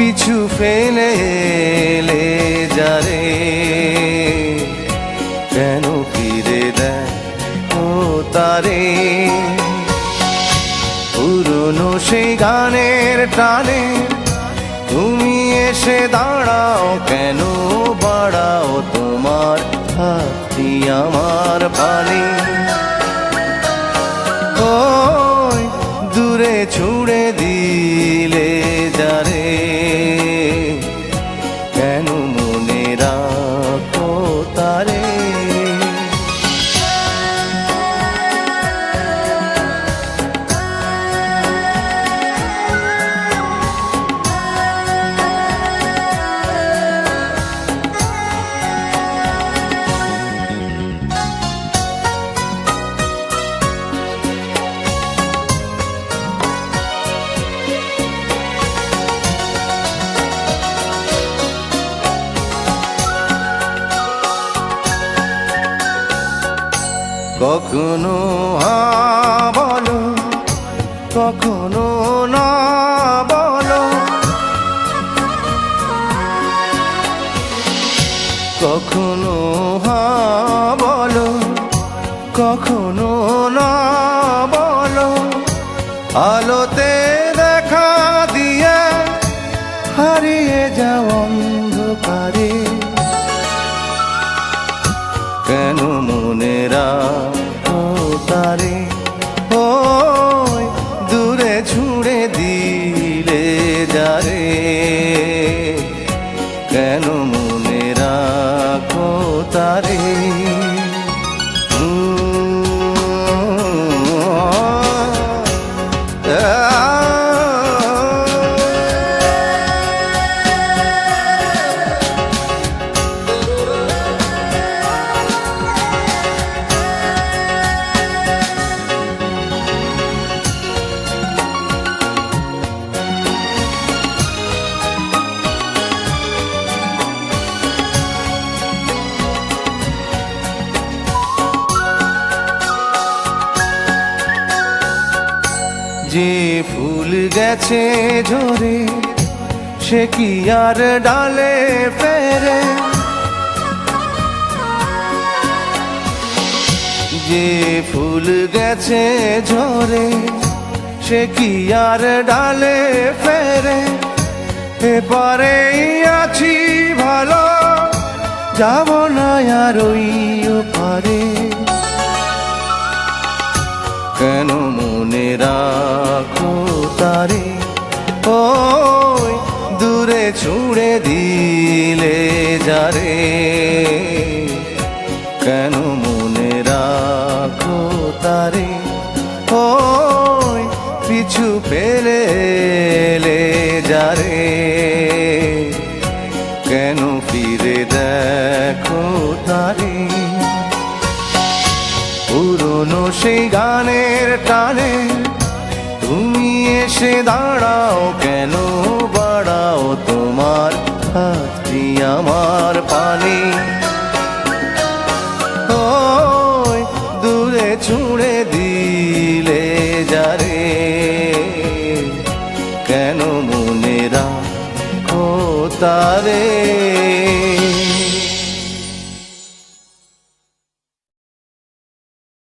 পিছু ফেলে এলে যারে? কেন ফিরে দেয় ও তারে? পুরনো সেই গানের টানে তুমি এসে দাঁড়াও, কেন বাড়াও তোমার হাতি আমার পানে ওই দূরে ছুড়ে কখনো বলো কখনো না বলো। কখনো বলো কখনো না বলো। আলোতে เด้อ যে ফুল গেছে ঝরে, সে কি আর ডালে পেরে যে ফুল গেছে ঝরে, সে কি আর ডালে ফেরে? এপারেই আছি ভালো, যাব না আর ওই পারে কেন মনে তারে ওই দূরে ছুঁড়ে দিলে যারে। কেন মনে রাখো তারে? ওই পিছু এলে যারে। কেন ফিরে দেখো তারে? পুরনো সেই গানের টানে এসে দাঁড়াও কেন? বাড়াও তোমার হাতটি আমার পানি। দূরে ছুঁড়ে দিলে যারে। কেন মনে রাখো তারে?